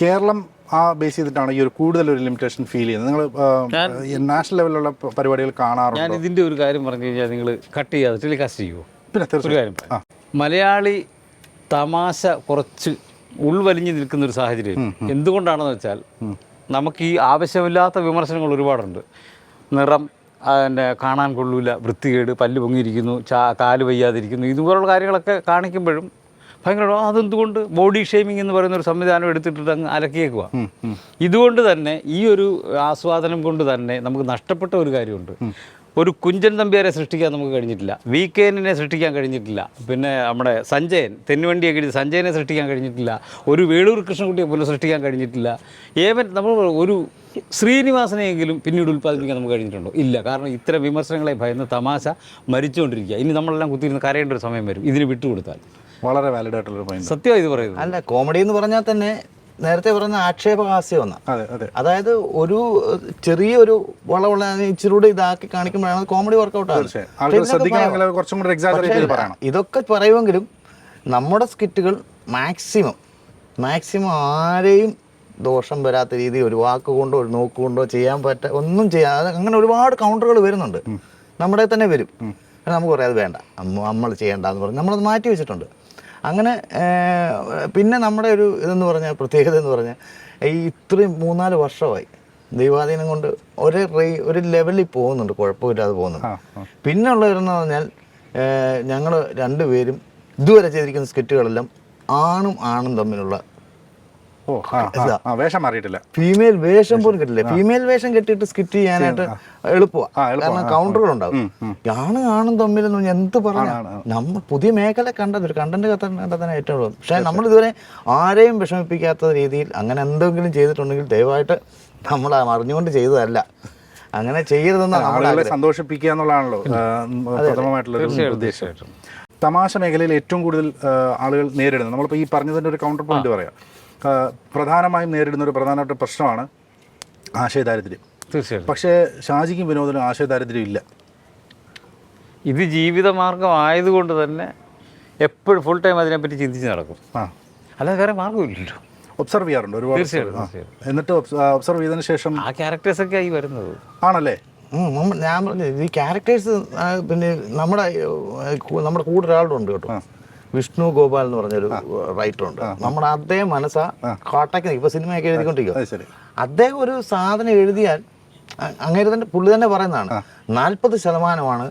കേരളം ആ ബേസ് ചെയ്തിട്ടാണ് ഈ ഒരു കൂടുതൽ ഒരു ലിമിറ്റേഷൻ ഫീൽ ചെയ്യുന്നത്. നിങ്ങൾ നാഷണൽ ലെവലിലുള്ള പരിപാടികൾ കാണാറുണ്ട്? ഞാൻ ഇതിന്റെ ഇതിന്റെ ഒരു കാര്യം പറഞ്ഞു കഴിഞ്ഞാൽ നിങ്ങൾ കട്ട് ചെയ്യാതെ ടെലികാസ്റ്റ് ചെയ്യുമോ പിന്നെ തീർച്ചയായും. കാര്യം. മലയാളി തമാശ കുറച്ച് ഉൾവലിഞ്ഞു നിൽക്കുന്ന ഒരു സാഹചര്യം. എന്തുകൊണ്ടാണെന്ന് വെച്ചാൽ നമുക്ക് ഈ ആവശ്യമില്ലാത്ത വിമർശനങ്ങൾ ഒരുപാടുണ്ട്. നിറം അതിന്റെ കാണാൻ കൊള്ളൂല വൃത്തികേട് പല്ല് പൊങ്ങിയിരിക്കുന്നു ചാ കാൽ വയ്യാതിരിക്കുന്നു ഇതുപോലുള്ള കാര്യങ്ങളൊക്കെ കാണിക്കുമ്പോഴും ഭയങ്കര "ആ, അതെന്തുകൊണ്ട്? ബോഡി ഷേമിംഗ് എന്ന് പറയുന്ന ഒരു സംവിധാനം എടുത്തിട്ട് അങ്ങ് അലക്കിയേക്കുക ഇതുകൊണ്ട് തന്നെ ഈ ഒരു ആസ്വാദനം കൊണ്ട് തന്നെ നമുക്ക് നഷ്ടപ്പെട്ട ഒരു കാര്യമുണ്ട്. ഒരു കുഞ്ചൻ തമ്പിയാരെ സൃഷ്ടിക്കാൻ നമുക്ക് കഴിഞ്ഞിട്ടില്ല. വി കെ എന്നിനെ സൃഷ്ടിക്കാൻ കഴിഞ്ഞിട്ടില്ല. പിന്നെ നമ്മുടെ സഞ്ജയൻ തെന്നുവണ്ടിയൊക്കെ എഴുതി സഞ്ജയനെ സൃഷ്ടിക്കാൻ കഴിഞ്ഞിട്ടില്ല. ഒരു വേളൂർ കൃഷ്ണൻകുട്ടിയെ പോലും സൃഷ്ടിക്കാൻ കഴിഞ്ഞിട്ടില്ല. ഏവൻ നമ്മൾ ഒരു ശ്രീനിവാസനെയെങ്കിലും പിന്നീട് ഉൽപ്പാദിപ്പിക്കാൻ നമുക്ക് കഴിഞ്ഞിട്ടുണ്ടോ? ഇല്ല. കാരണം ഇത്തരം വിമർശനങ്ങളെ ഭയന്ന് തമാശ മരിച്ചുകൊണ്ടിരിക്കുക. ഇനി നമ്മളെല്ലാം കുത്തിയിരുന്ന് കരയേണ്ട ഒരു സമയം വരും. ഇതിന് വിട്ടുകൊടുത്താൽ. വളരെ വാലിഡ് ആയിട്ടുള്ള പോയിന്റ് സത്യം ഇത് പറയുന്നത്. അല്ല കോമഡി എന്ന് പറഞ്ഞാൽ തന്നെ നേരത്തെ പറഞ്ഞ ആക്ഷേപഹാസ്യം ഒന്ന് അതെ അതെ. അതായത് ഒരു ചെറിയൊരു വളവള ഇച്ചിരൂടെ ഇതാക്കി കാണിക്കുമ്പോഴാണ് കോമഡി വർക്കൗട്ട് ആകുന്നത് ഇതൊക്കെ പറയുമെങ്കിലും നമ്മുടെ സ്കിറ്റുകൾ മാക്സിമം മാക്സിമം ആരെയും ദോഷം വരാത്ത രീതിയിൽ ഒരു വാക്ക് കൊണ്ടോ ഒരു നോക്കുകൊണ്ടോ ചെയ്യാൻ പറ്റ ഒന്നും ചെയ്യാൻ അങ്ങനെ ഒരുപാട് കൗണ്ടറുകൾ വരുന്നുണ്ട്. നമ്മുടെ തന്നെ വരും. നമുക്ക് പറയാം അത് വേണ്ട. നമ്മൾ നമ്മൾ ചെയ്യേണ്ടെന്ന് പറഞ്ഞ് നമ്മളത് മാറ്റി വെച്ചിട്ടുണ്ട്. അങ്ങനെ പിന്നെ നമ്മുടെ ഒരു ഇതെന്ന് പറഞ്ഞാൽ പ്രത്യേകത എന്ന് പറഞ്ഞാൽ ഈ ഇത്രയും മൂന്നാൽ വർഷമായി ദൈവാധീനം കൊണ്ട് ഒരേ റേ ഒരു ലെവലിൽ പോകുന്നുണ്ട് കുഴപ്പമില്ലാതെ പോകുന്നുണ്ട്. പിന്നെ ഉള്ളവരെന്ന് പറഞ്ഞാൽ ഞങ്ങൾ രണ്ടുപേരും ഇതുവരെ ചെയ്തിരിക്കുന്ന സ്കിറ്റുകളെല്ലാം ആണും ആണും തമ്മിലുള്ള വേഷം മാറിയിട്ടില്ല. ഫീമെയിൽ വേഷം പോലും കിട്ടില്ല. ഫീമെയിൽ വേഷം കെട്ടിയിട്ട് സ്കിറ്റ് ചെയ്യാനായിട്ട് എളുപ്പമാണ്. കാരണം കൗണ്ടറുകൾ ഉണ്ടാവും. ആണും ആണും തമ്മിൽ എന്ന് എന്ത് പറഞ്ഞാണ് നമ്മൾ പുതിയ മേഖല കണ്ടത് ഒരു കണ്ടന്റ് കണ്ടെത്താൻ ഏറ്റവും ഉള്ളത്. പക്ഷേ നമ്മൾ ഇതുവരെ ആരെയും വിഷമിപ്പിക്കാത്ത രീതിയിൽ അങ്ങനെ എന്തെങ്കിലും ചെയ്തിട്ടുണ്ടെങ്കിൽ ദയവായിട്ട് നമ്മൾ അറിഞ്ഞുകൊണ്ട് ചെയ്തതല്ല. അങ്ങനെ ചെയ്യരുതെന്നാണ് സന്തോഷിപ്പിക്കുക എന്നുള്ളതാണല്ലോ പ്രഥമമായിട്ടുള്ള ഉദ്ദേശമായിട്ടും തമാശ മേഖലയിൽ ഏറ്റവും കൂടുതൽ ആളുകൾ നേരിടുന്നത്. നമ്മളിപ്പോൾ ഈ പറഞ്ഞതിന്റെ ഒരു കൗണ്ടർ പോയിന്റ് പറയാം. പ്രധാനമായും നേരിടുന്ന ഒരു പ്രധാനപ്പെട്ട പ്രശ്നമാണ് ആശയദാരിദ്ര്യം. തീർച്ചയായും പക്ഷേ ഷാജിക്കും വിനോദനും ആശയദാരിദ്ര്യം ഇല്ല. ഇത് ജീവിതമാർഗം ആയതുകൊണ്ട് തന്നെ എപ്പോഴും ഫുൾ ടൈം അതിനെപ്പറ്റി ചിന്തിച്ച് നടക്കും. ആ. അല്ലാതെ വേറെ മാർഗമില്ലല്ലോ ഒബ്സർവ് ചെയ്യാറുണ്ട് ഒരുപാട് തീർച്ചയായിട്ടും, എന്നിട്ട് ഒബ്സർവ് ചെയ്തതിന് ശേഷം ആ ക്യാരക്ടേഴ്സ് ഒക്കെ ആയി വരുന്നത്. ആണല്ലേ? ഞാൻ പറഞ്ഞു ഈ ക്യാരക്ടേഴ്സ് പിന്നെ നമ്മുടെ നമ്മുടെ കൂടെ ഒരാളുണ്ട് കേട്ടോ. വിഷ്ണു ഗോപാൽ എന്ന് പറഞ്ഞൊരു റൈറ്റർ ഉണ്ട്. നമ്മുടെ അദ്ദേഹം മനസ്സാ കോട്ടയ്ക്ക് ഇപ്പൊ സിനിമയൊക്കെ എഴുതിക്കൊണ്ടിരിക്കും അത് ശരി. അദ്ദേഹം ഒരു സാധനം എഴുതിയാൽ അങ്ങനെ തന്നെ പുള്ളി തന്നെ പറയുന്നതാണ്. നാൽപ്പത് ശതമാനമാണ്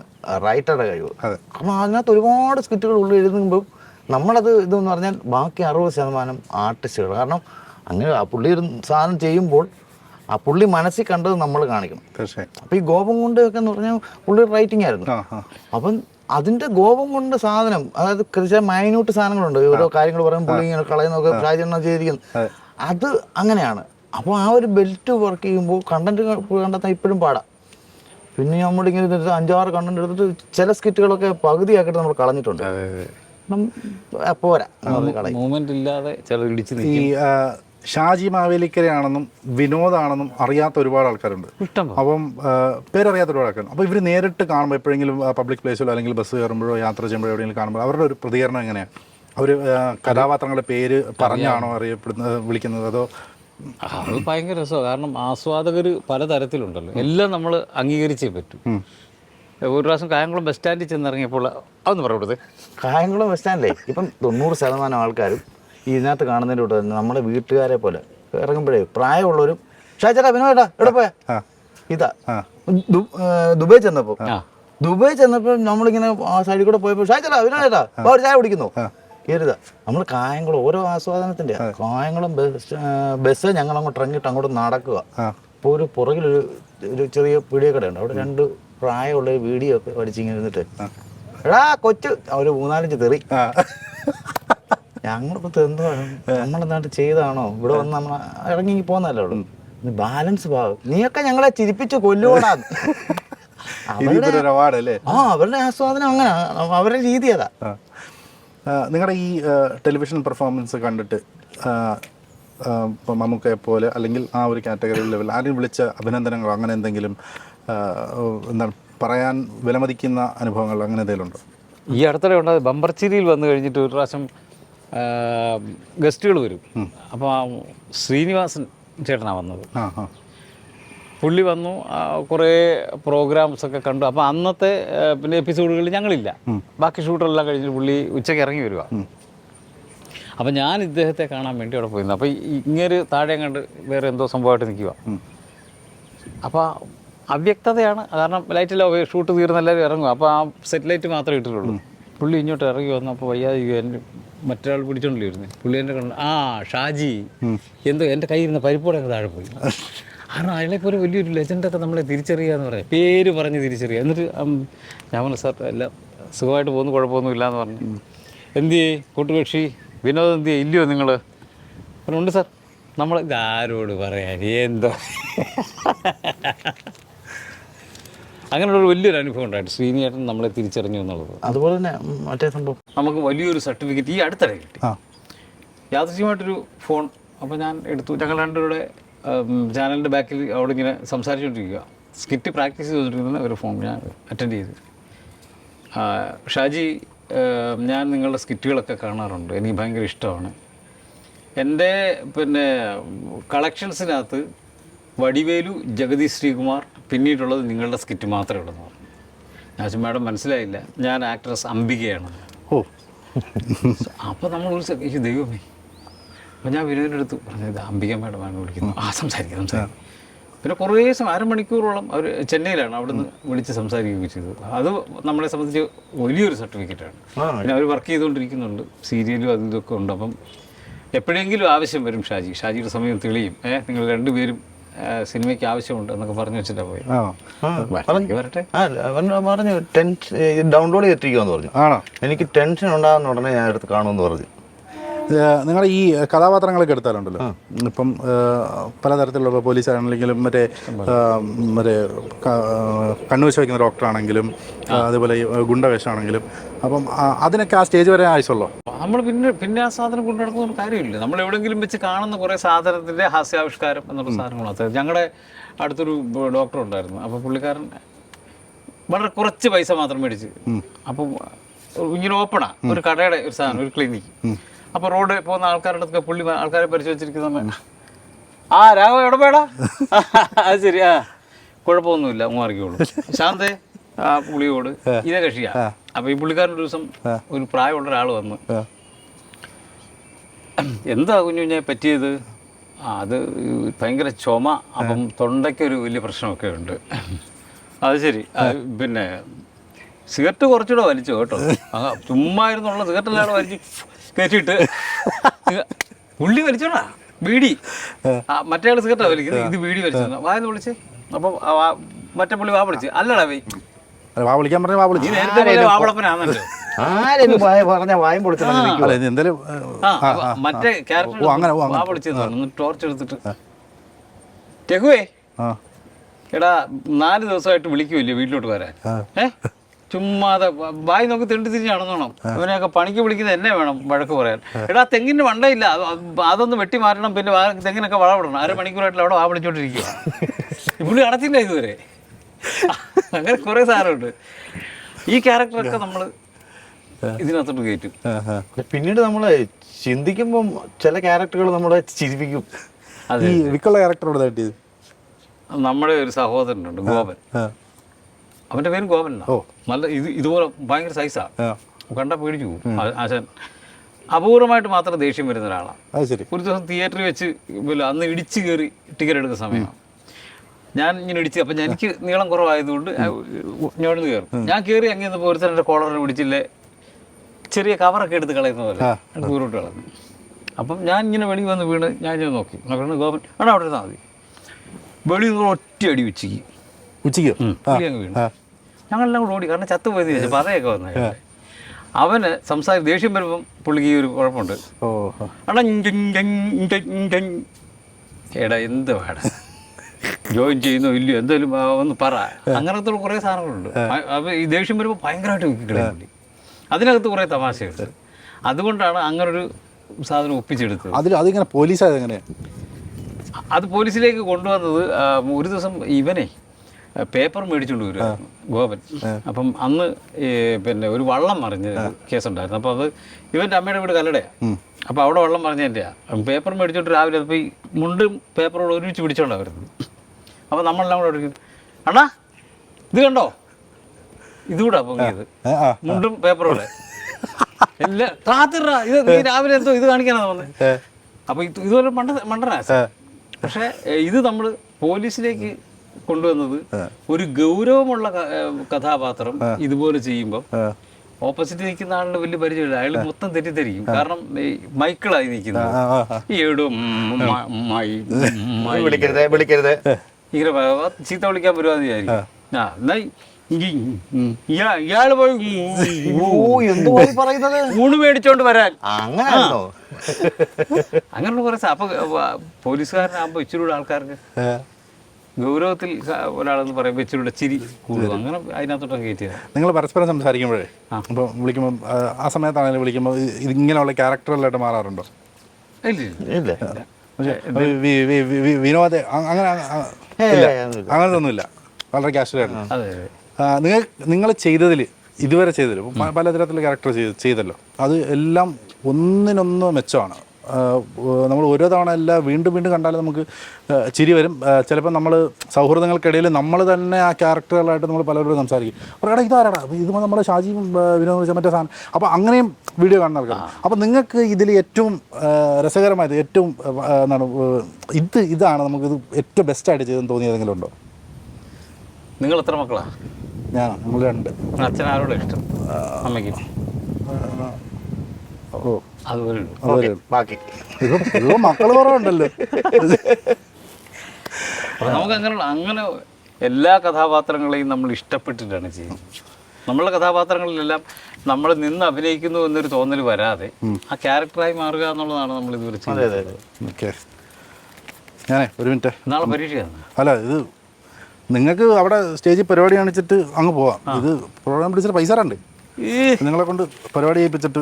റൈറ്ററുടെ കഴിവ്. കാരണം അതിനകത്ത് ഒരുപാട് സ്കിറ്റുകൾ ഉള്ളിൽ എഴുതുമ്പോൾ നമ്മളത് ഇതെന്ന് പറഞ്ഞാൽ ബാക്കി അറുപത് ശതമാനം ആർട്ടിസ്റ്റുകൾ കാരണം അങ്ങനെ ആ പുള്ളി ഒരു സാധനം ചെയ്യുമ്പോൾ ആ പുള്ളി മനസ്സിൽ കണ്ടത് നമ്മൾ കാണിക്കണം. തീർച്ചയായും. അപ്പോൾ ഈ ഗോപം കൊണ്ട് ഒക്കെ എന്ന് പറഞ്ഞാൽ പുള്ളി റൈറ്റിംഗ് ആയിരുന്നു. അപ്പം അതിന്റെ ഗോപം കൊണ്ട് സാധനം അതായത് കൃഷി മൈന്യൂട്ട് സാധനങ്ങളുണ്ട്. ഓരോ കാര്യങ്ങൾ പറയുമ്പോൾ പുള്ളി ഇങ്ങനെ കളയുന്നൊക്കെ ഷാജെണ്ണ ചെയ്തിരിക്കുന്നു. അത് അങ്ങനെയാണ്. അപ്പോൾ ആ ഒരു ബെൽറ്റ് വർക്ക് ചെയ്യുമ്പോൾ കണ്ടന്റ് കണ്ടെത്താൻ ഇപ്പോഴും പാടാം. പിന്നെ നമ്മളിങ്ങനെ ഇങ്ങനെ അഞ്ചാറ് കണ്ടന്റ് എടുത്തിട്ട് ചില സ്കിറ്റുകളൊക്കെ പകുതിയാക്കിയിട്ട് നമ്മൾ കളഞ്ഞിട്ടുണ്ട്. പോരാ. മൂവ്മെന്റ് ഇല്ലാതെ ഇടിച്ച് ഈ ഷാജി മാവേലിക്കരയാണെന്നും വിനോദാണെന്നും അറിയാത്ത ഒരുപാട് ആൾക്കാരുണ്ട്. അപ്പം പേരറിയാത്ത ഒരുപാട് ആൾക്കാരുണ്ട്. അപ്പോൾ ഇവർ നേരിട്ട് കാണുമ്പോൾ എപ്പോഴെങ്കിലും പബ്ലിക് പ്ലേസിലോ അല്ലെങ്കിൽ ബസ് കയറുമ്പോഴോ യാത്ര ചെയ്യുമ്പോഴോ എവിടെയെങ്കിലും കാണുമ്പോൾ അവരുടെ ഒരു പ്രതികരണം എങ്ങനെയാണ് അവർ കഥാപാത്രങ്ങളുടെ പേര് പറഞ്ഞാണോ അറിയപ്പെടുന്നത് വിളിക്കുന്നത്? അതോ അത് ഭയങ്കര രസമാണ് കാരണം ആസ്വാദകർ പലതരത്തിലുണ്ടല്ലോ എല്ലാം നമ്മൾ അംഗീകരിച്ചേ പറ്റും. ഒരു പ്രാവശ്യം കായംകുളം ബസ് സ്റ്റാൻഡിൽ ചെന്നിറങ്ങിയപ്പോൾ അതൊന്ന് പറയപ്പെടുത് കായംകുളം ബസ് സ്റ്റാൻഡിലേ ഇപ്പം തൊണ്ണൂറ് ശതമാനം ആൾക്കാരും ഇതിനകത്ത് കാണുന്നതിന്റെ കൂടെ തന്നെ നമ്മുടെ വീട്ടുകാരെ പോലെ ഇറങ്ങുമ്പോഴേ പ്രായമുള്ളവരും ഷാജേട്ടാ വിനോദേട്ടാ എവിടെ പോയാ? ഇതാ. ദുബൈ ചെന്നപ്പോൾ ദുബായ് ചെന്നപ്പോ. ആ. ദുബായ് ചെന്നപ്പോ നമ്മളിങ്ങനെ ആ സൈഡിൽ കൂടെ പോയപ്പോ ഷാജേട്ടാ വിനോദേട്ടാ വാ, ഒരു ചായ കുടിക്കുന്നു. കയറുക നമ്മൾ കായംകുളം ഓരോ ആസ്വാദനത്തിന്റെ കായംകുളം ബസ് ബസ് ഞങ്ങൾ അങ്ങോട്ട് ഇറങ്ങിട്ട് അങ്ങോട്ട് നടക്കുക. അപ്പോൾ ഒരു പുറകിലൊരു ഒരു ചെറിയ പീടിയ കടയുണ്ട് അവിടെ രണ്ട് പ്രായമുള്ള വീഡിയോ ഒക്കെ വലിച്ചിങ്ങനെ ഇരുന്നിട്ട്. എടാ കൊച്ചു. ഒരു മൂന്നാലഞ്ച് തെറി. ഞങ്ങളിപ്പോ എന്താണ് നമ്മളെന്താണ്ട് ചെയ്താണോ? ഇവിടെ വന്ന് നമ്മൾ ഇറങ്ങി പോന്നല്ലോ ഉള്ളൂ. ബാലൻസ് ഭാഗം. നീയൊക്കെ ഞങ്ങളെ ചിരിപ്പിച്ച് കൊല്ലുകൂടാ ആ അവരുടെ ആസ്വാദനം അങ്ങനെ അവരുടെ രീതി അതാ. നിങ്ങളുടെ ഈ ടെലിവിഷൻ പെർഫോമൻസ് കണ്ടിട്ട് മമ്മൂക്കയെ പോലെ അല്ലെങ്കിൽ ആ ഒരു കാറ്റഗറി ലെവൽ ആരും വിളിച്ച അഭിനന്ദനങ്ങൾ അങ്ങനെ എന്തെങ്കിലും എന്താ എന്താണ് പറയാൻ വിലമതിക്കുന്ന അനുഭവങ്ങൾ അങ്ങനെ എന്തെങ്കിലും ഉണ്ടോ? ഈ അടുത്തിടെ ഉണ്ടായത് ബമ്പർച്ചിരിയിൽ വന്നു കഴിഞ്ഞിട്ട് ഒരു പ്രാവശ്യം ഗസ്റ്റുകൾ വരും. അപ്പോൾ ശ്രീനിവാസൻ ചേട്ടനാണ് വന്നത്. പുള്ളി വന്നു കുറേ പ്രോഗ്രാംസ് ഒക്കെ കണ്ടു. അപ്പോൾ അന്നത്തെ പിന്നെ എപ്പിസോഡുകളിൽ ഞങ്ങളില്ല. ബാക്കി ഷൂട്ടെല്ലാം കഴിഞ്ഞിട്ട് പുള്ളി ഉച്ചയ്ക്ക് ഇറങ്ങി വരിക അപ്പം ഞാൻ ഇദ്ദേഹത്തെ കാണാൻ വേണ്ടി അവിടെ പോയിരുന്നു. അപ്പോൾ ഇങ്ങനൊരു താഴെ കണ്ട് വേറെ എന്തോ സംഭവമായിട്ട് നിൽക്കുക അപ്പോൾ അവ്യക്തതയാണ്. കാരണം ലൈറ്റെല്ലാം ഷൂട്ട് തീർന്ന് എല്ലാവരും ഇറങ്ങും അപ്പോൾ ആ സെറ്റ് ലൈറ്റ് മാത്രമേ ഇട്ടിട്ടുള്ളൂ. പുള്ളി ഇങ്ങോട്ട് ഇറങ്ങി വന്നപ്പോൾ വയ്യാതെ എന്റെ മറ്റൊരാൾ പിടിച്ചോണ്ടിരുന്നു പുള്ളി എന്റെ കണ്ടു ആ ഷാജി. എന്തോ എന്റെ കയ്യിൽ ഇരുന്ന പരിപ്പോടെ താഴെ പോയി. കാരണം അയാളെ പോലെ വലിയൊരു ലെജൻഡൊക്കെ നമ്മളെ തിരിച്ചറിയുക എന്ന് പറയാം. പേര് പറഞ്ഞ് തിരിച്ചറിയുക എന്നിട്ട് ഞാൻ പറഞ്ഞു സാർ എല്ലാം സുഖമായിട്ട് പോകുന്നു കുഴപ്പമൊന്നുമില്ല എന്ന് പറഞ്ഞു. എന്ത് ചെയ്യേ? കൂട്ടുകക്ഷി വിനോദം എന്ത് ചെയ്യേ? ഇല്ലയോ നിങ്ങൾ ഉണ്ട് സാർ. നമ്മൾ ഇതാരോട് പറയാൻ എന്തോ? അങ്ങനെ ഒരു വലിയൊരു അനുഭവം ഉണ്ടായിട്ട് ശ്രീനിയേട്ടൻ നമ്മളെ തിരിച്ചറിഞ്ഞു എന്നുള്ളത്. അതുപോലെ തന്നെ മറ്റേ സംഭവം. നമുക്ക് വലിയൊരു സർട്ടിഫിക്കറ്റ് ഈ അടുത്തിടെ കിട്ടി. യാദൃശ്യമായിട്ടൊരു ഫോൺ അപ്പോൾ ഞാൻ എടുത്തു. ഞങ്ങൾ രണ്ടുപേരുടെ ചാനലിന്റെ ബാക്കിൽ അവിടെ ഇങ്ങനെ സംസാരിച്ചുകൊണ്ടിരിക്കുക. സ്കിറ്റ് പ്രാക്ടീസ് ചെയ്തുകൊണ്ടിരിക്കുന്ന ഒരു ഫോൺ ഞാൻ അറ്റൻഡ് ചെയ്തു. ഷാജി ഞാൻ നിങ്ങളുടെ സ്കിറ്റുകളൊക്കെ കാണാറുണ്ട്. എനിക്ക് ഭയങ്കര ഇഷ്ടമാണ്. എന്റെ പിന്നെ കളക്ഷൻസിനകത്ത് വടിവേലു ജഗതി ശ്രീകുമാർ പിന്നീടുള്ളത് നിങ്ങളുടെ സ്കിറ്റ് മാത്രമേ ഉള്ളൂ എന്ന് പറഞ്ഞു. മാഡം മനസ്സിലായില്ല. ഞാൻ ആക്ട്രസ് അംബികയാണ്. ഓ. അപ്പോൾ നമ്മൾ ഈ ദൈവമേ. അപ്പം ഞാൻ വിനോദിന്റെ അടുത്ത് പറഞ്ഞത് അംബിക മാഡമാണ് വിളിക്കുന്നത്. ആ സംസാരിക്കാം സംസാരിക്കാം. പിന്നെ കുറേ സമയം അരമണിക്കൂറോളം അവർ ചെന്നൈയിലാണ് അവിടുന്ന് വിളിച്ച് സംസാരിക്കുകയൊക്കെ ചെയ്തത്. അത് നമ്മളെ സംബന്ധിച്ച് വലിയൊരു സർട്ടിഫിക്കറ്റാണ് പിന്നെ അവർ വർക്ക് ചെയ്തുകൊണ്ടിരിക്കുന്നുണ്ട്. സീരിയലും അതും ഇതൊക്കെ ഉണ്ട്. അപ്പം എപ്പോഴെങ്കിലും ആവശ്യം വരും ഷാജി. ഷാജിയുടെ സമയം തെളിയും. ഏഹ് നിങ്ങൾ രണ്ടുപേരും സിനിമയ്ക്ക് ആവശ്യമുണ്ട് എന്നൊക്കെ പറഞ്ഞു വെച്ചിട്ടാ പോയി വരട്ടെ, പറഞ്ഞു ടെൻഷൻ ഡൗൺലോഡ് ചെയ്തിരിക്കുമെന്ന് പറഞ്ഞു. ആണോ? എനിക്ക് ടെൻഷൻ ഉണ്ടാകുന്ന ഉടനെ ഞാൻ എടുത്ത് കാണുമെന്ന് പറഞ്ഞു. നിങ്ങൾ ഈ കഥാപാത്രങ്ങളൊക്കെ എടുത്താലുണ്ടല്ലോ? ഇപ്പം പലതരത്തിലുള്ള ഇപ്പോൾ പോലീസാണെങ്കിലും മറ്റേ മറ്റേ കണ്ണുവെച്ച് കണ്ണുവശം വയ്ക്കുന്ന ഡോക്ടറാണെങ്കിലും അതുപോലെ ഗുണ്ടവേഷമാണെങ്കിലും അപ്പം അതിനൊക്കെ ആ സ്റ്റേജ് വരെ ആവശ്യമുള്ളൂ നമ്മൾ പിന്നെ പിന്നെ ആ സാധനം കൊണ്ടു നടക്കുന്ന കാര്യമില്ല. നമ്മൾ എവിടെയെങ്കിലും വെച്ച് കാണുന്ന കുറേ സാധനത്തിന്റെ ഹാസ്യാവിഷ്കാരം എന്നുള്ള സാധനങ്ങളാണ്. അത് ഞങ്ങളുടെ അടുത്തൊരു ഡോക്ടർ ഉണ്ടായിരുന്നു അപ്പോൾ പുള്ളിക്കാരൻ വളരെ കുറച്ച് പൈസ മാത്രം മേടിച്ച്. അപ്പം ഇങ്ങനെ ഓപ്പണാ. ഒരു കടയുടെ ഒരു സാധനം ഒരു ക്ലിനിക്ക് അപ്പോൾ റോഡ് പോകുന്ന ആൾക്കാരുടെ അടുത്തൊക്കെ പുള്ളി ആൾക്കാരെ പരിശോധിച്ചിരിക്കുന്ന ആ രാഘവ എവിടെ പോയടാ? അത് ശരി ആ. കുഴപ്പമൊന്നുമില്ല അങ്ങ് ശാന്തേ. ആ പുള്ളിയോട് ഇതേ കക്ഷിയാ. അപ്പൊ ഈ പുള്ളിക്കാരൻ ഒരു ദിവസം ഒരു പ്രായമുള്ള ഒരാൾ വന്ന് എന്താ കുഞ്ഞു കുഞ്ഞെ പറ്റിയത്? അത് ഭയങ്കര ചുമ അപ്പം തൊണ്ടയ്ക്കൊരു വലിയ പ്രശ്നമൊക്കെ ഉണ്ട്. അത് ശരി. പിന്നെ സിഗരറ്റ് കുറച്ചുകൂടെ വലിച്ചു കേട്ടോ. ചുമ്മാ ഇരുന്നുള്ള സിഗരറ്റെല്ലാം വലിച്ച് കയറ്റിയിട്ട് പുള്ളി വലിച്ചോടാ ബീഡി. ആ, മറ്റേ സിഗരറ്റാ വലിക്കുന്നത്. ഇത് ബീഡി വലിച്ചു വായന്ന് വിളിച്ച്. അപ്പം മറ്റേ പുള്ളി വാ വിളിച്ച്. അല്ലടാ വൈ വാ വിളിക്കാൻ പറഞ്ഞാൽ വാ നീ വിളിച്ചു നേരത്തെ പോലെ വാവളപ്പനാണല്ലോ വായ പറഞ്ഞ വായും പൊളിച്ചിട്ടുണ്ടെങ്കിൽ അല്ല ഇത് എന്തായാലും ആ, അപ്പൊ മറ്റേ ക്യാരക്ടർ ഓ, അങ്ങനെ, ഓ, അങ്ങനെ. വാ പറഞ്ഞു ടോർച്ച് എടുത്തിട്ട്. രഘുവേ. ആ. എടാ നാല് ദിവസമായിട്ട് വിളിക്കുമല്ലേ വീട്ടിലോട്ട് വരാൻ? ഏ? ചുമ്മാതെ വ- വായി നോക്കി തെണ്ടി തിരിഞ്ഞ് നടന്നോണം. അവനെയൊക്കെ പണിക്ക് വിളിക്കുന്നത് എന്നെ വേണം വഴക്ക് പറയാൻ. എടാ തെങ്ങിന്റെ വണ്ടയില്ല അത് അത് അതൊന്ന് വെട്ടി മാറ്റണം പിന്നെ വാ- തെങ്ങിനൊക്കെ വളവിടണം. അര മണിക്കൂറായിട്ട് അവിടെ വാ വിളിച്ചോണ്ടിരിക്കുക ഇവിടെ അടച്ചില്ല ഇതുവരെ. അങ്ങനെ കുറെ സാധനമുണ്ട്. ഈ ക്യാരക്ടറൊക്കെ നമ്മൾ ഇതിനകത്തോട്ട് കയറ്റും. പിന്നീട് നമ്മൾ ചിന്തിക്കുമ്പം ചില ക്യാരക്ടറുകൾ നമ്മളെ ചിരിപ്പിക്കും. ഈ വിക്കുള്ള ക്യാരക്ടറോട് തട്ടിയത് നമ്മുടെ ഒരു സഹോദരനുണ്ട് ഗോപൻ. അവന്റെ പേര് ഗോപൻ. നല്ല ഇത് ഇതുപോലെ ഭയങ്കര സൈസാ കണ്ട പേടിച്ചു പോകും ആശാൻ അപൂർവമായിട്ട് മാത്രം ദേഷ്യം വരുന്ന ഒരാളാണ് അത് ശരി. ഒരു ദിവസം തിയേറ്ററിൽ വെച്ച് അന്ന് ഇടിച്ചു കയറി ടിക്കറ്റ് എടുക്കുന്ന സമയമാണ്. ഞാൻ ഇങ്ങനെ ഇടിച്ച് അപ്പം എനിക്ക് നീളം കുറവായതുകൊണ്ട് ഞാൻ കയറും. ഞാൻ കയറി അങ്ങനെ പോലെ ഒരുത്തൻ എന്റെ കോളറിനെ പിടിച്ചില്ലേ ചെറിയ കവറൊക്കെ എടുത്ത് കളയുന്ന പോലെ ദൂരോട്ട് കളഞ്ഞു. അപ്പം ഞാൻ ഇങ്ങനെ വെളി വന്ന് വീണ് ഞാൻ ഇങ്ങനെ നോക്കി. നോക്കണം ഗോപൻ ആണോ അവിടെ ഇരുന്നാൽ മതി. വെളി നിന്ന് ഒറ്റ അടി ഉച്ചയ്ക്ക്. ഉച്ചയ്ക്ക്? അങ്ങ് വീണു. ഞങ്ങളെല്ലാം കൂടെ ഓടി കാരണം ചത്തുപോയത് ചോദിച്ചു പറയൊക്കെ വന്നു അവന് സംസാരിച്ച് ദേഷ്യം വരുമ്പം പുള്ളിക്ക് ഈ ഒരു കുഴപ്പമുണ്ട്. ഇഞ്ച്. എടാ എന്ത് വേണം ജോയിൻ ചെയ്യുന്നോ ഇല്ലയോ എന്തായാലും ഒന്ന് പറ. അങ്ങനത്തെ കുറേ സാധനങ്ങളുണ്ട്. അ- അപ്പൊ ഈ ദേഷ്യം വരുമ്പോൾ ഭയങ്കരമായിട്ട് വിൽക്കികളയും പുള്ളി. അതിനകത്ത് കുറേ തമാശയുണ്ട്. അതുകൊണ്ടാണ് അങ്ങനൊരു സാധനം ഒപ്പിച്ചെടുത്തത്. അതിൽ അതിങ്ങനെ പോലീസ് അത് പോലീസിലേക്ക് കൊണ്ടുവന്നത് ഒരു ദിവസം ഇവനെ പേപ്പർ മേടിച്ചുകൊണ്ട് വരുമായിരുന്നു ഗോപൻ. അപ്പം അന്ന് പിന്നെ ഒരു വള്ളം മറിഞ്ഞ കേസുണ്ടായിരുന്നു. അപ്പോൾ അത് ഇവന്റെ അമ്മയുടെ വീട് കല്ലടയാണ് അപ്പോൾ അവിടെ വള്ളം മറിഞ്ഞതിന്റെയാണ് പേപ്പർ മേടിച്ചോണ്ട് രാവിലെ അപ്പോൾ ഈ മുണ്ടും പേപ്പറോട് ഒരുമിച്ച് പിടിച്ചോണ്ടാണ് വരുന്നത്. അപ്പോൾ നമ്മളെല്ലാം കൂടെ എടുക്കും അണ്ണാ ഇത് കണ്ടോ? ഇതുകൂടാ പൊങ്ങിയത് മുണ്ടും പേപ്പറോടെ. എല്ലാം കാത്തിറ ഇത് നീ രാവിലെ എന്തോ ഇത് കാണിക്കാനാ വന്നത് അപ്പൊ ഇത് ഇതുപോലെ മണ്ട മണ്ടനാ. പക്ഷെ ഇത് നമ്മൾ പോലീസിലേക്ക് കൊണ്ടുവന്നത് ഒരു ഗൗരവമുള്ള കഥാപാത്രം ഇതുപോലെ ചെയ്യുമ്പോൾ ഓപ്പോസിറ്റ് നിൽക്കുന്ന ആളിന് വലിയ പരിചയമില്ല. അയാൾ മൊത്തം തെറ്റിദ്ധരിക്കും. കാരണം മൈക്കിളായി നിൽക്കുന്നത്. ഈ എവിടും വിളിക്കരുത് വിളിക്കരുത്. ഇങ്ങനെ ചീത്ത വിളിക്കാൻ പറ്റുമെന്ന് വിചാരിക്കും ആ എന്നാ ഇയാൾ പോയി ഓ എന്ത് പോയി പറയുന്നത്? ഊണ് മേടിച്ചോണ്ട് വരാൻ. അങ്ങനെയാണോ അങ്ങനെയുള്ള കുറച്ച് അപ്പൊ പോലീസുകാരനാകുമ്പോ ഇച്ചിരി കൂടെ ആൾക്കാർക്ക് ഗൗരവത്തിൽ ഒരാളെന്ന് പറയുമ്പോൾ ഇച്ചിരി കൂടെ ചിരി കൂടും. അങ്ങനെ അതിനകത്തോട്ടൊക്കെ കയറ്റിയത്. നിങ്ങൾ പരസ്പരം സംസാരിക്കുമ്പോഴേ അപ്പോൾ വിളിക്കുമ്പോൾ ആ സമയത്താണെങ്കിലും വിളിക്കുമ്പോൾ ഇതിങ്ങനെയുള്ള ഇങ്ങനെയുള്ള ക്യാരക്ടറിലായിട്ട് മാറാറുണ്ടോ? ഇല്ല ഇല്ല. ഇല്ല പക്ഷേ വി- വി- വി- വി- വി- വിനോദ അങ്ങനെ അങ്ങനത്തെ ഒന്നുമില്ല. വളരെ കാഷ്വലായിരുന്നു നിങ്ങൾ നിങ്ങൾ ചെയ്തതിൽ ഇതുവരെ ചെയ്തതിൽ പലതരത്തിലുള്ള ക്യാരക്ടർ ചെയ്തല്ലോ. അത് എല്ലാം ഒന്നിനൊന്ന് മെച്ചമാണ്. നമ്മൾ ഓരോ തവണ എല്ലാം വീണ്ടും വീണ്ടും കണ്ടാലും നമുക്ക് ചിരി വരും. ചിലപ്പോൾ നമ്മൾ സൗഹൃദങ്ങൾക്കിടയിൽ നമ്മൾ തന്നെ ആ ക്യാരക്ടറുകളായിട്ട് നമ്മൾ പലരോടും സംസാരിക്കും. പറയടാ ഇതാരാടാ? ഇത് നമ്മുടെ ഷാജി വിനോദ മറ്റേ സാധനം. അപ്പോൾ അങ്ങനെയും വീഡിയോ കാണുന്ന ആൾക്കാർ അപ്പോൾ നിങ്ങൾക്ക് ഇതിൽ ഏറ്റവും രസകരമായത് ഏറ്റവും എന്താണ് ഇത് ഇതാണ് നമുക്കിത് ഏറ്റവും ബെസ്റ്റായിട്ട് ചെയ്തെന്ന് തോന്നിയതെങ്കിലും ഉണ്ടോ? നിങ്ങൾ എത്ര മക്കളാണ് ഞാൻ നമ്മൾ രണ്ട്. അച്ഛൻ ആരോടും ഇഷ്ടം? അമ്മയ്ക്ക്. ഓ. അതുപോലെ. ബാക്കി ഇപ്പൊ മക്കൾ കുറവുണ്ടല്ലോ. നമുക്ക് അങ്ങനെ അങ്ങനെ എല്ലാ കഥാപാത്രങ്ങളെയും നമ്മൾ ഇഷ്ടപ്പെട്ടിട്ടാണ് ചെയ്യുന്നത്. നമ്മളെ കഥാപാത്രങ്ങളിലെല്ലാം നമ്മൾ നിന്ന് അഭിനയിക്കുന്നു എന്നൊരു തോന്നൽ വരാതെ ആ ക്യാരക്ടറായി മാറുക എന്നുള്ളതാണ് നമ്മൾ ഇതുവരെ അതെ അതെ അതെ. ഓക്കെ. ഞാനേ ഒരു മിനിറ്റ്. നാളെ പരീക്ഷയാണ് അല്ല ഇത് നിങ്ങൾക്ക് അവിടെ സ്റ്റേജിൽ പരിപാടി കാണിച്ചിട്ട് അങ്ങ് പോവാം. ഇത് പ്രോഗ്രാം പിടിച്ചിട്ട് പൈസ ഉണ്ട് നിങ്ങളെ കൊണ്ട് പരിപാടി ചെയ്യിപ്പിച്ചിട്ട്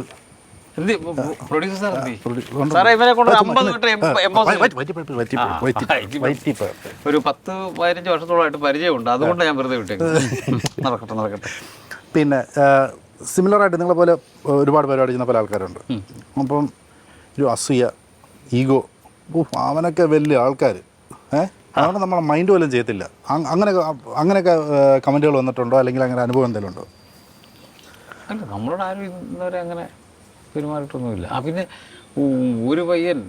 ഒരു പത്ത് പതിനഞ്ച് വർഷത്തോളമായിട്ട് പരിചയമുണ്ട്. അതുകൊണ്ട് ഞാൻ വെറുതെ വിട്ടേക്കും നടക്കട്ടെ നടക്കട്ടെ. പിന്നെ സിമിലർ ആയിട്ട് നിങ്ങളെ പോലെ ഒരുപാട് പരിപാടി ചെയ്യുന്ന പല ആൾക്കാരുണ്ട്. അപ്പം ഒരു അസൂയ ഈഗോ അവനൊക്കെ വലിയ ആൾക്കാർ ഏഹ് അതുകൊണ്ട് നമ്മളെ മൈൻഡ് പോലും ചെയ്യത്തില്ല. അങ്- അങ്ങനെ അങ്ങനെയൊക്കെ കമന്റുകൾ വന്നിട്ടുണ്ടോ? അല്ലെങ്കിൽ അങ്ങനെ അനുഭവം എന്തെങ്കിലും ഉണ്ടോ? അല്ല നമ്മളോട് ആരും ഇന്നവരെ അങ്ങനെ പെരുമാറിയിട്ടൊന്നുമില്ല. ആ പിന്നെ ഒരു പയ്യൻ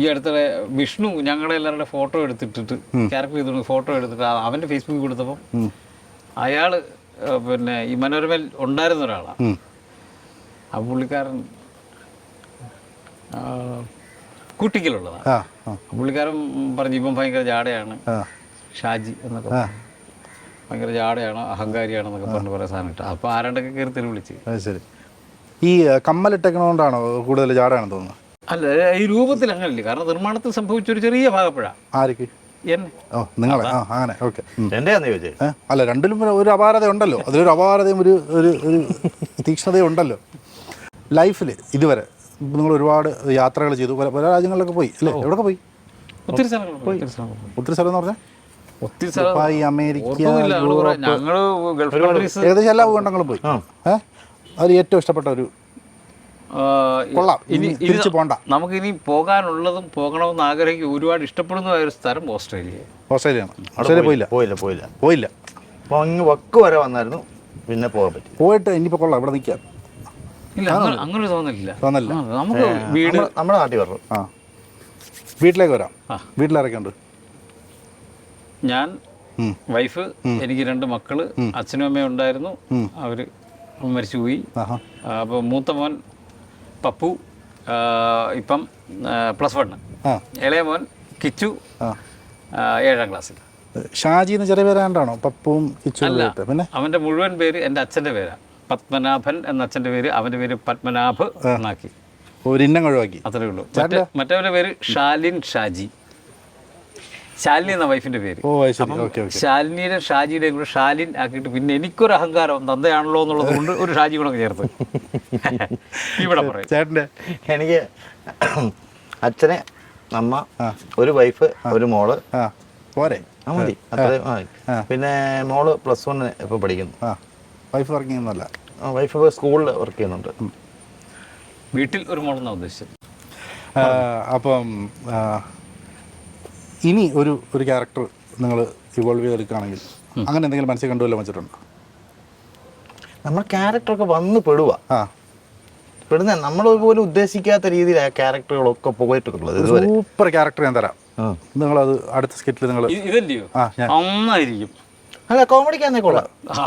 ഈ അടുത്തിടെ വിഷ്ണു ഞങ്ങളുടെ എല്ലാവരുടെ ഫോട്ടോ എടുത്തിട്ടിട്ട് ക്യാരക്ടർ ചെയ്തുകൊണ്ട് ഫോട്ടോ എടുത്തിട്ട് അവന്റെ ഫേസ്ബുക്കിൽ കൊടുത്തപ്പം അയാൾ പിന്നെ ഈ മനോരമയിൽ ഉണ്ടായിരുന്ന ഒരാളാണ് ആ പുള്ളിക്കാരൻ കുട്ടിക്കലുള്ളതാണ് പുള്ളിക്കാരൻ പറഞ്ഞു ഇപ്പം ഭയങ്കര ജാടയാണ്. ഷാജി എന്നൊക്കെ. ഭയങ്കര ജാടയാണ് അഹങ്കാരിയാണെന്നൊക്കെ പറഞ്ഞു പറയാൻ സാധനം ഇട്ടു അപ്പോൾ ആരാണ്ടൊക്കെ കയറി തെരുവിളിച്ച്. ശരി. ഈ കമ്മലിട്ടേക്കണോണ്ടാണോ കൂടുതൽ ചാടാണെന്ന് തോന്നുന്നു? അല്ല ഈ രൂപത്തിൽ അങ്ങനല്ലേ. കാരണം നിർമ്മാണത്തിൽ സംഭവിച്ച ഒരു ചെറിയ ഭാഗപ്പുഴ. ആർക്ക് എന്നെ. ഓ നിങ്ങളെ? ആ അങ്ങനെ. ഓക്കെ. എന്റെ ആന്ന് അല്ല രണ്ടിലും ഒരു- അപാരത ഉണ്ടല്ലോ അതിലൊരു അപാരതയും ഒരു ഒരു ഒരു തീക്ഷ്ണതയും ഉണ്ടല്ലോ ലൈഫിൽ ഇതുവരെ നിങ്ങൾ ഒരുപാട് യാത്രകൾ ചെയ്തു. പല പല രാജ്യങ്ങളിലൊക്കെ പോയി അല്ലേ? എവിടെ പോയി? ഒത്തിരി സ്ഥലങ്ങൾ പോയി ഒത്തിരി സ്ഥലം എന്ന് പറഞ്ഞാൽ ഒത്തിരി സ്ഥലം അമേരിക്ക ഏകദേശം എല്ലാ ഭൂഖണ്ഡങ്ങളും പോയി. ഏ? അതിൽ ഏറ്റവും ഇഷ്ടപ്പെട്ട ഒരു കൊള്ളാം. ഇനി തിരിച്ചു പോണ്ട. നമുക്ക് ഇനി പോകാനുള്ളതും പോകണമെന്ന് ആഗ്രഹിക്കും ഒരുപാട് ഇഷ്ടപ്പെടുന്ന ഒരു സ്ഥലം ഓസ്ട്രേലിയ. ഓസ്ട്രേലിയയാണ്. ഓസ്ട്രേലിയ പോയില്ല. പോയില്ല. പോയില്ല പോയില്ല. അപ്പോൾ അങ്ങ് വക്ക് വരെ വന്നായിരുന്നു പിന്നെ പോകാൻ പറ്റി. പോയിട്ട് ഇനിയിപ്പോൾ കൊള്ളാം ഇവിടെ നിൽക്കാം. ഇല്ല അങ്ങനെ തോന്നില്ല തോന്നല്ല നമുക്ക് വീട് നമ്മുടെ- നാട്ടിൽ വരണം. ആ. വീട്ടിലേക്ക് വരാം. ആ. വീട്ടിലിറക്കി ഉണ്ട് ഞാൻ വൈഫ് എനിക്ക് രണ്ട് മക്കൾ അച്ഛനും അമ്മയും ഉണ്ടായിരുന്നു. അവർ മരിച്ചുപോയി. അപ്പോൾ മൂത്ത മോൻ പപ്പു ഇപ്പം പ്ലസ് വണ്ണ് ഇളയ മോൻ കിച്ചു ഏഴാം ക്ലാസ്സിൽ. ഷാജി എന്ന് ചെറിയ പേരാണ്ടാണോ? പപ്പുവും അല്ല പിന്നെ? അവന്റെ മുഴുവൻ പേര് എന്റെ അച്ഛന്റെ പേരാണ്. പത്മനാഭൻ എന്ന അച്ഛന്റെ പേര് അവന്റെ പേര് പത്മനാഭ് എന്നാക്കി. ഒരു ഇന്നം ഒഴിവാക്കി. അത്രേ ഉള്ളൂ. മറ്റേ മറ്റവന്റെ പേര് ഷാലിൻ ഷാജി. ശാലിനി എന്ന വൈഫിന്റെ പേര്. ഓ അത് ശരി. Okay okay. ശാലിനിയുടെ ഷാജിയുടെയും കൂടെ ഷാലിൻ ആക്കിയിട്ട് പിന്നെ എനിക്കൊരു അഹങ്കാരം തന്തയാണല്ലോ എന്നുള്ളത് കൊണ്ട് ഒരു ഷാജി കൂടെ ചേർത്ത്. ഇവിടെ പറയും. ചേട്ടന്റെ? എനിക്ക് അച്ഛനെ അമ്മ ഒരു വൈഫ് ഒരു മോൾ. പോരെ. മതി. അത്രയും പിന്നെ മോൾ പ്ലസ് വൺ ഇപ്പോൾ പഠിക്കുന്നു. വൈഫ് വർക്ക് ചെയ്യുന്നല്ല വൈഫ് സ്കൂളിൽ വർക്ക് ചെയ്യുന്നുണ്ട്. വീട്ടിൽ ഒരു മോളെന്നാണ് ഉദ്ദേശിച്ചത്? അപ്പം ഇനി ഒരു ഒരു ക്യാരക്ടർ നിങ്ങൾ ഇവോൾവ് ചെയ്തെടുക്കുകയാണെങ്കിൽ അങ്ങനെ എന്തെങ്കിലും മനസ്സിൽ കണ്ടുവല്ലോ വെച്ചിട്ടുണ്ടോ? നമ്മൾ ക്യാരക്ടറൊക്കെ വന്ന് പെടുക ആ. പെടുന്ന നമ്മൾ പോലും ഉദ്ദേശിക്കാത്ത രീതിയിൽ ആ ക്യാരക്ടറുകളൊക്കെ പോയിട്ടുള്ളത് സൂപ്പർ ക്യാരക്ടർ ഞാൻ തരാം. നിങ്ങളത് അടുത്ത സ്കിറ്റിൽ നിങ്ങൾ ഇതല്ലയോ? ആ ഞാൻ. നന്നായിരിക്കും. അല്ല കോമഡിക്കാന്നേ കൊള്ളാം ആ,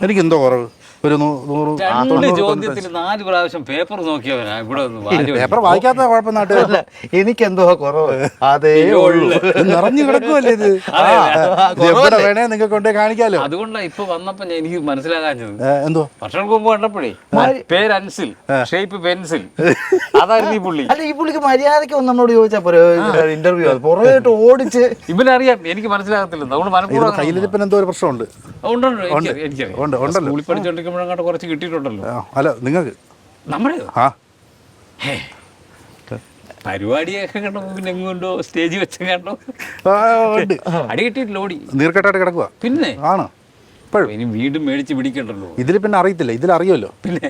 എനിക്ക് എന്തോ കുറവ്. ഒരു നൂറ് രണ്ട് ചോദ്യത്തിന് നാല് പ്രാവശ്യം പേപ്പർ നോക്കിയവനാ. ഇവിടെ ഒന്ന് പേപ്പർ വായിക്കാത്ത കുഴപ്പം നാട്ടുകാരല്ല എനിക്ക് എന്തോ കുറവ്. അതേ ഉള്ളൂ. നിറഞ്ഞു കിടക്കുമല്ലേ ഇത്? എവിടെ വേണേ നിങ്ങൾക്ക് കൊണ്ടേ കാണിക്കാലോ? അതുകൊണ്ടാണ് ഇപ്പൊ വന്നപ്പോ എനിക്ക് മനസ്സിലാകാഞ്ഞത്. എന്തോ? വർഷങ്ങൾക്ക് മുമ്പ് കണ്ടപ്പോഴേ പേര് അൻസിൽ ഷേപ്പ് പെൻസിൽ. അതായിരുന്നു ഈ പുള്ളി. അല്ല ഈ പുള്ളിക്ക് മര്യാദയ്ക്ക് ഒന്ന് നമ്മളോട് ചോദിച്ചാ പോരെ? ഇന്റർവ്യൂ പുറകോട്ട് ഓടിച്ച് ഇവനറിയാം എനിക്ക് മനസ്സിലാകത്തില്ല. നമ്മൾ മനഃപൂർവം കയ്യിലിരിപ്പിന് എന്തോ ഒരു പ്രശ്നമുണ്ട്. ഉണ്ടുണ്ട് എനിക്കറിയാം, ഉണ്ട് ഉണ്ടല്ലോ സ്കൂളിൽ പഠിച്ചോണ്ടിരിക്കുമ്പോഴങ്ങോട്ട് കുറച്ച് കിട്ടിയിട്ടുണ്ടല്ലോ. അല്ല നിങ്ങൾക്ക് നമ്മുടെ ആ. പരിപാടിയൊക്കെ കണ്ടോ പിന്നെ എങ്ങുണ്ടോ സ്റ്റേജ് വെച്ച കണ്ടോ? അടി കിട്ടിയിട്ടില്ല ഓടി. നീർക്കെട്ടായിട്ട് കിടക്കുക പിന്നെ? ആണ്. ഇപ്പോഴും. ഇനി വീണ്ടും മേടിച്ച് പിടിക്കണ്ടല്ലോ. ഇതിൽ പിന്നെ അറിയത്തില്ല. ഇതിൽ അറിയുമല്ലോ. പിന്നെ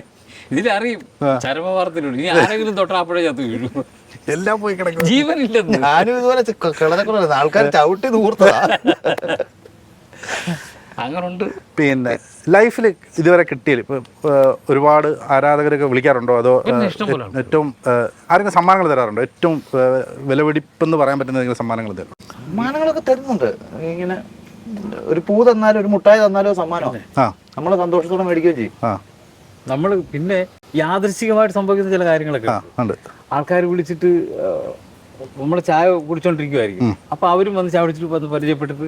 ഇതിലറിയും ചരമവാർത്തയിലുണ്ട്. ഇനി ആരെങ്കിലും തൊട്ടാ അപ്പോഴേ ചത്ത് വീഴും. എല്ലാം പോയി കിടക്കും ജീവനില്ലെന്ന്. ഞാനും ഇതുപോലെ ആൾക്കാർ ചവിട്ടി നൂർത്തതാ. അങ്ങനുണ്ട്. പിന്നെ ലൈഫിൽ ഇതുവരെ കിട്ടിയാൽ ഇപ്പൊ ഒരുപാട് ആരാധകരൊക്കെ വിളിക്കാറുണ്ടോ? അതോ ഏറ്റവും ആരെങ്കിലും സമ്മാനങ്ങൾ തരാറുണ്ടോ? ഏറ്റവും വിലപിടിപ്പ് എന്ന് പറയാൻ പറ്റുന്ന ഏതെങ്കിലും സമ്മാനങ്ങൾ തരും സമ്മാനങ്ങളൊക്കെ തരുന്നുണ്ട്. ഇങ്ങനെ ഒരു പൂ തന്നാലും ഒരു മുട്ടായി തന്നാലോ സമ്മാനം. ആ. നമ്മളെ സന്തോഷത്തോടെ മേടിക്കുകയും ചെയ്യും. ആ. നമ്മൾ പിന്നെ യാദൃശികമായിട്ട് സംഭവിക്കുന്ന ചില കാര്യങ്ങളൊക്കെ ഉണ്ട്. ആൾക്കാർ വിളിച്ചിട്ട് നമ്മൾ ചായ കുടിച്ചോണ്ടിരിക്കുമായിരിക്കും അപ്പൊ അവരും വന്ന് ചായ കുടിച്ചിട്ട് പരിചയപ്പെട്ടിട്ട്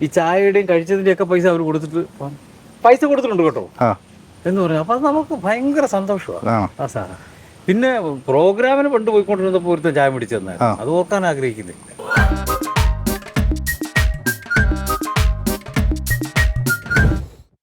ഈ ചായയുടെയും കഴിച്ചതിന്റെയും ഒക്കെ പൈസ അവർ കൊടുത്തിട്ട് പൈസ കൊടുത്തിട്ടുണ്ട് കേട്ടോ. എന്ന് പറഞ്ഞു അപ്പൊ അത് നമുക്ക് ഭയങ്കര സന്തോഷമാണ് ആ. സാറ പിന്നെ പ്രോഗ്രാമിന് പണ്ട് പോയിക്കൊണ്ടിരുന്നപ്പോൾ ഒരുത്തൻ ചായ പിടിച്ചു തന്നായിരുന്നു. അത് ഓർക്കാൻ ആഗ്രഹിക്കുന്നില്ല.